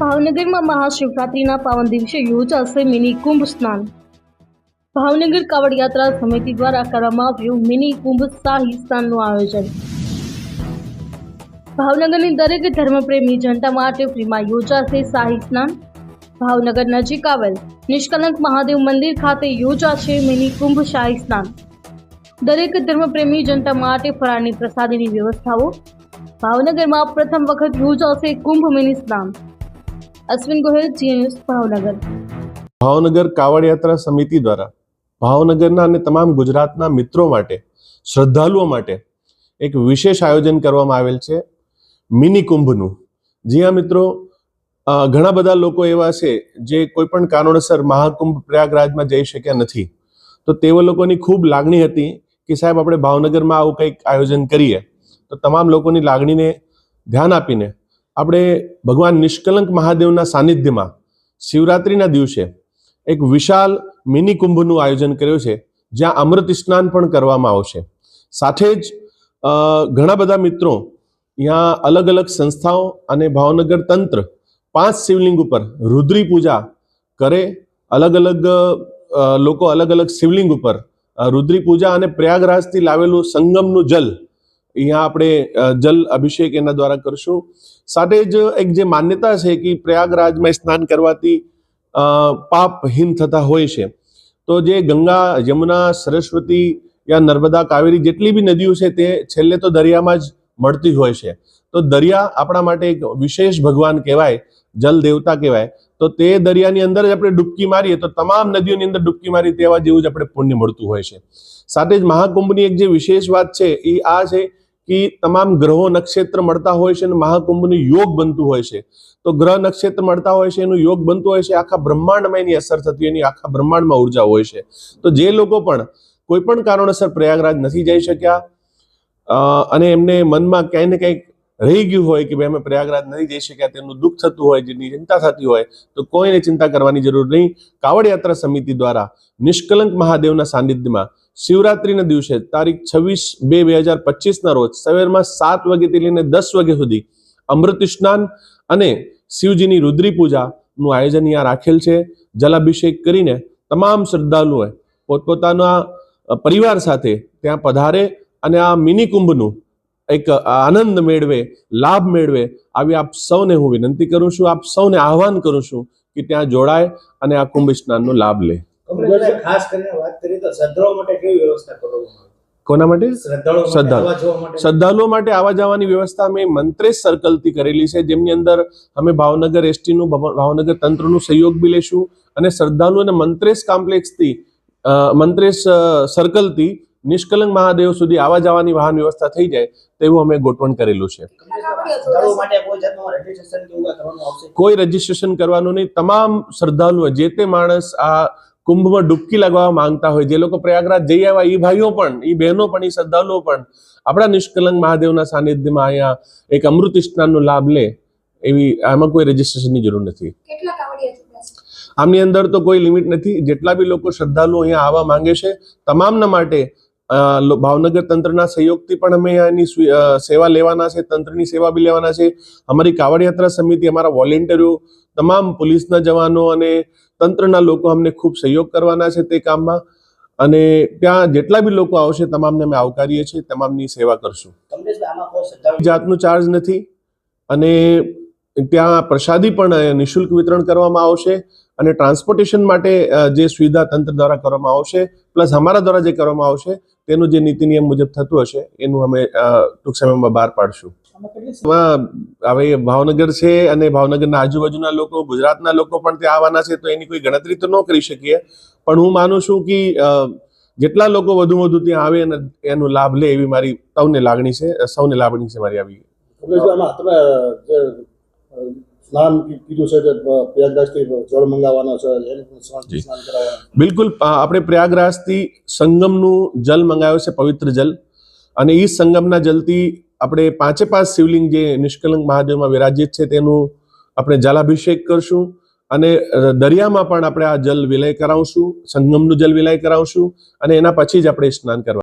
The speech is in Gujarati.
ભાવનગરમાં મહાશિવરાત્રિના પાવન દિવસે યોજાશે મિની કુંભ સ્નાન. ભાવનગર કાવડ યાત્રા સમિતિ દ્વારા કરવામાં આવ્યું મિની કુંભ શાહી સ્નાનનું આયોજન. ભાવનગરની દરેક ધર્મપ્રેમી જનતા માટે ફ્રીમાં યોજાશે શાહી સ્નાન. ભાવનગર નજીક આવેલ નિષ્કલંક મહાદેવ મંદિર ખાતે યોજાશે મિની કુંભ શાહી સ્નાન. દરેક ધર્મપ્રેમી જનતા માટે ફરાળની પ્રસાદીની વ્યવસ્થાઓ. ભાવનગરમાં પ્રથમ વખત યોજાશે કુંભ મિની સ્નાન. અશ્વિન ગોહિલ જી ન્યૂઝ, ભાવનગર. ભાવનગર કાવડ યાત્રા સમિતિ દ્વારા ભાવનગરના અને તમામ ગુજરાતના મિત્રો માટે, શ્રદ્ધાળુઓ માટે એક વિશેષ આયોજન કરવામાં આવેલ છે મિની કુંભનું. જી હા, મિત્રો ઘણા બધા લોકો એવા છે જે કોઈ પણ કારણોસર મહાકુંભ પ્રયાગરાજમાં જઈ શક્યા નથી. તો તેઓ લોકોની ખૂબ લાગણી હતી કે સાહેબ, આપણે ભાવનગરમાં આવું કંઈક આયોજન કરીએ. તો તમામ લોકોની લાગણીને ધ્યાન આપીને આપણે ભગવાન નિષ્કલંક મહાદેવના સાનિધ્યમાં શિવરાત્રિના દિવસે એક વિશાળ મિની કુંભનું આયોજન કર્યું છે, જ્યાં અમૃત સ્નાન પણ કરવામાં આવશે. સાથે જ ઘણા બધા મિત્રો અહીંયા અલગ અલગ સંસ્થાઓ અને ભાવનગર તંત્ર પાંચ શિવલિંગ ઉપર રુદ્રી પૂજા કરે, અલગ અલગ લોકો અલગ અલગ શિવલિંગ ઉપર રુદ્રી પૂજા અને પ્રયાગરાજથી લાવેલું સંગમનું જલ અહીંયા આપણે જલ અભિષેક એના દ્વારા કરશું. સાથે જ એક જે માન્યતા છે કે પ્રયાગરાજમાં સ્નાન કરવાથી પાપહીન થતા હોય છે. તો જે ગંગા, યમુના, સરસ્વતી યા નર્મદા, કાવેરી જેટલી બી નદીઓ છે તે છેલ્લે તો દરિયામાં જ મળતી હોય છે. તો દરિયા આપણા માટે એક વિશેષ ભગવાન કહેવાય, જલ દેવતા કહેવાય. તો તે દરિયાની અંદર જ આપણે ડૂબકી મારીએ તો તમામ નદીઓની અંદર ડૂબકી મારી તેવા જેવું જ આપણે પુણ્ય મળતું હોય છે. સાથે જ મહાકુંભની એક જે વિશેષ વાત છે એ આ છે કે તમામ ગ્રહો નક્ષત્ર મળતા હોય છે અને મહાકુંભનું યોગ બનતું હોય છે. તો ગ્રહ નક્ષત્ર મળતા હોય છે, એનું યોગ બનતું હોય છે, આખા બ્રહ્માંડમાં એની અસર થતી હોય એની આખા બ્રહ્માંડમાં ઊર્જા હોય છે. તો જે લોકો પણ કોઈ પણ કારણોસર પ્રયાગરાજ નથી જઈ શક્યા અને એમને મનમાં ક્યાંય ને ક્યાંક રહી ગયું હોય કે ભાઈ અમે પ્રયાગરાજ નથી જઈ શક્યા, તેમનું દુઃખ થતું હોય જેની ચિંતા થતી હોય, તો કોઈને ચિંતા કરવાની જરૂર નહીં. કાવડ યાત્રા સમિતિ દ્વારા નિષ્કલંક મહાદેવના સાનિધ્યમાં શિવરાત્રિના દિવસે, તારીખ છવ્વીસ બે બે હજાર પચીસના રોજ સવારમાં સાત વાગ્યાથી લઈને દસ વાગ્યા સુધી અમૃત સ્નાન અને શિવજીની રુદ્રી પૂજાનું આયોજન અહીંયા રાખેલ છે. જલાભિષેક કરીને તમામ શ્રદ્ધાળુઓએ પોતપોતાના પરિવાર સાથે ત્યાં પધારે અને આ મિની કુંભનું એક આનંદ મેળવે, લાભ મેળવે આવી આપ સૌને હું વિનંતી કરું છું, આપ સૌને આહવાન કરું છું કે ત્યાં જોડાય અને આ કુંભ સ્નાનનો લાભ લે. ખાસ કરીને વાત કરીએ તો શ્રદ્ધાળુઓ માટે કેવી વ્યવસ્થા કરવામાં કોના માટે? શ્રદ્ધાળુ. આવવા શ્રદ્ધાળુઓ માટે આવવા જવાની વ્યવસ્થા અમે મંત્રેશ સર્કલથી કરેલી છે જેમની અંદર અમે ભાવનગર એસટીનું ભાવનગર તંત્રનું સહયોગ બી લેશું અને શ્રદ્ધાળુઓને મંત્રેશ કોમ્પ્લેક્સથી મંત્રેશ સર્કલથી નિષ્કલંક મહાદેવ સુધી આવવા જવાની વાહન વ્યવસ્થા થઈ જાય તેવું અમે ગોઠવણ કરેલું છે. કોઈ રજીસ્ટ્રેશન કરવાનું નહીં. તમામ શ્રદ્ધાળુઓ જે તે માણસ આ કુંભમાં ડૂબકી લગાવવા માંગતા હોય જે લોકો પ્રયાગરાજ જઈ આવ્યા એ ભાઈઓ પણ એ બહેનો પણ એ શ્રદ્ધાળુઓ પણ આપણા નિષ્કલંક મહાદેવના સાનિધ્યમાં અહીંયા એક અમૃત સ્નાનનો લાભ લે એવી આમાં કોઈ રજીસ્ટ્રેશનની જરૂર નથી. આમની અંદર તો કોઈ લિમિટ નથી. જેટલા બી લોકો શ્રદ્ધાળુઓ અહીંયા આવવા માંગે છે તમામના માટે ભાવનગર તંત્રના સહયોગથી પણ અમે એની સેવા લેવાના છે તંત્રની સેવા બી લેવાના છે. અમારી કાવડ યાત્રા સમિતિ અમારા વોલેન્ટિયરો તમામ પોલીસના જવાનો અને તંત્રના લોકો અમને ખૂબ સહયોગ કરવાના છે તે કામમાં. અને ત્યાં જેટલા બી લોકો આવશે તમામને અમે આવકારીએ છીએ તમામની સેવા કરશું. જાતનું ચાર્જ નથી. અને ત્યાં પ્રસાદી પણ નિઃશુલ્ક વિતરણ કરવામાં આવશે. અને ટ્રાન્સપોર્ટેશન માટે જે સુવિધા તંત્ર દ્વારા કરવામાં આવશે પ્લસ અમારા દ્વારા જે કરવામાં આવશે તેનું જે નીતિ નિયમ મુજબ થતું હશે એનું અમે ટૂંક સમયમાં બહાર પાડશું. હવે ભાવનગર છે અને ભાવનગરના આજુબાજુના લોકો ગુજરાતના લોકો પણ ત્યાં આવવાના છે તો એની કોઈ ગણતરી તો ન કરી શકીએ. પણ હું માનું છું કે જેટલા લોકો વધુ વધુ ત્યાં આવે અને એનો લાભ લે એવી મારી સૌને લાગણી છે સૌને લાગણી છે મારી આવી. સ્નાન કીધું છે પ્રયાગરાજથી જળ મંગાવવાનો છે બિલકુલ આપણે પ્રયાગરાજથી સંગમનું જલ મંગાવ્યું છે પવિત્ર જલ. અને એ સંગમના જલથી આપણે પાંચે પાંચ શિવલિંગ જે નિષ્કલંક મહાદેવમાં વિરાજિત છે તેનું આપણે જલાભિષેક કરશું અને દરિયામાં પણ આપણે આ જલ વિલય કરાવશું, સંગમનું જલ વિલય કરાવશું અને એના પછી જ આપણે સ્નાન કરવા